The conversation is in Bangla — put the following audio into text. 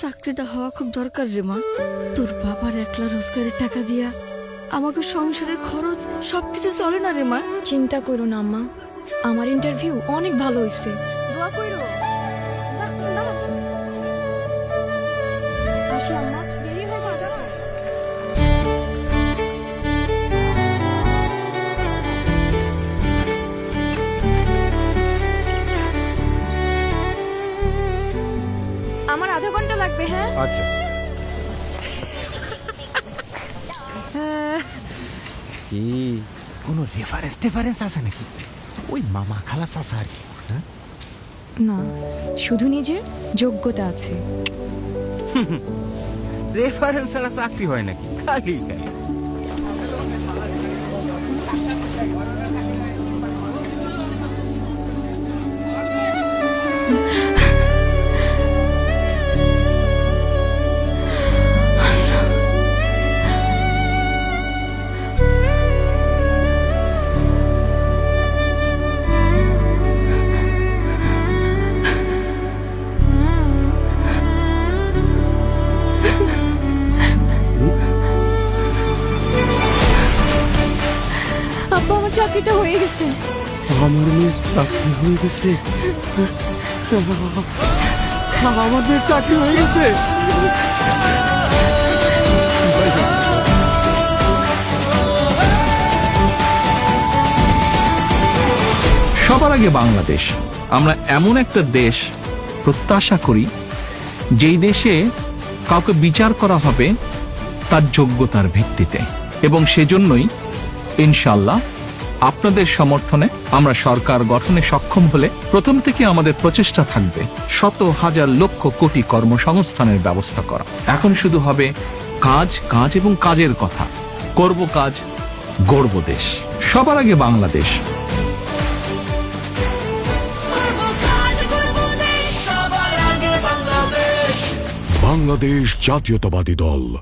চাকরিটা হওয়া খুব দরকার রে মা। তোর বাবার একলা রোজগারের টাকা দিয়া আমাকে সংসারের খরচ সবকিছু চলে না রে মা। চিন্তা করো না আম্মা আমার ইন্টারভিউ অনেক ভালো হয়েছে দোয়া করো আচ্ছা। কি? কোনো রেফারেন্স টেফারেন্স আছে নাকি? ওই মামা খালা চাষা আর কি হ্যাঁ? না শুধু নিজের যোগ্যতা আছে। রেফারেন্স ছাড়া চাকরি হয় নাকি? খালি খালি। আব্বা আমার চাকরিটা হয়ে গেছে। আমার মেয়ের চাকরি হয়ে গেছে? আমার মেয়ের চাকরি হয়ে গেছে? সবার আগে বাংলাদেশ। আমরা এমন একটা দেশ প্রত্যাশা করি যেই দেশে কাউকে বিচার করা হবে তার যোগ্যতার ভিত্তিতে। এবং সেজন্যই ইনশাল্লাহ আপনাদের সমর্থনে আমরা সরকার গঠনে সক্ষম হলে প্রথম থেকে আমাদের প্রচেষ্টা থাকবে শত হাজার লক্ষ কোটি কর্মসংস্থানের ব্যবস্থা করা। এখন শুধু হবে কাজ কাজ এবং কাজের কথা। করব কাজ গর্ব দেশ। সবার আগে বাংলাদেশ। বাংলাদেশ জাতীয়তাবাদী দল।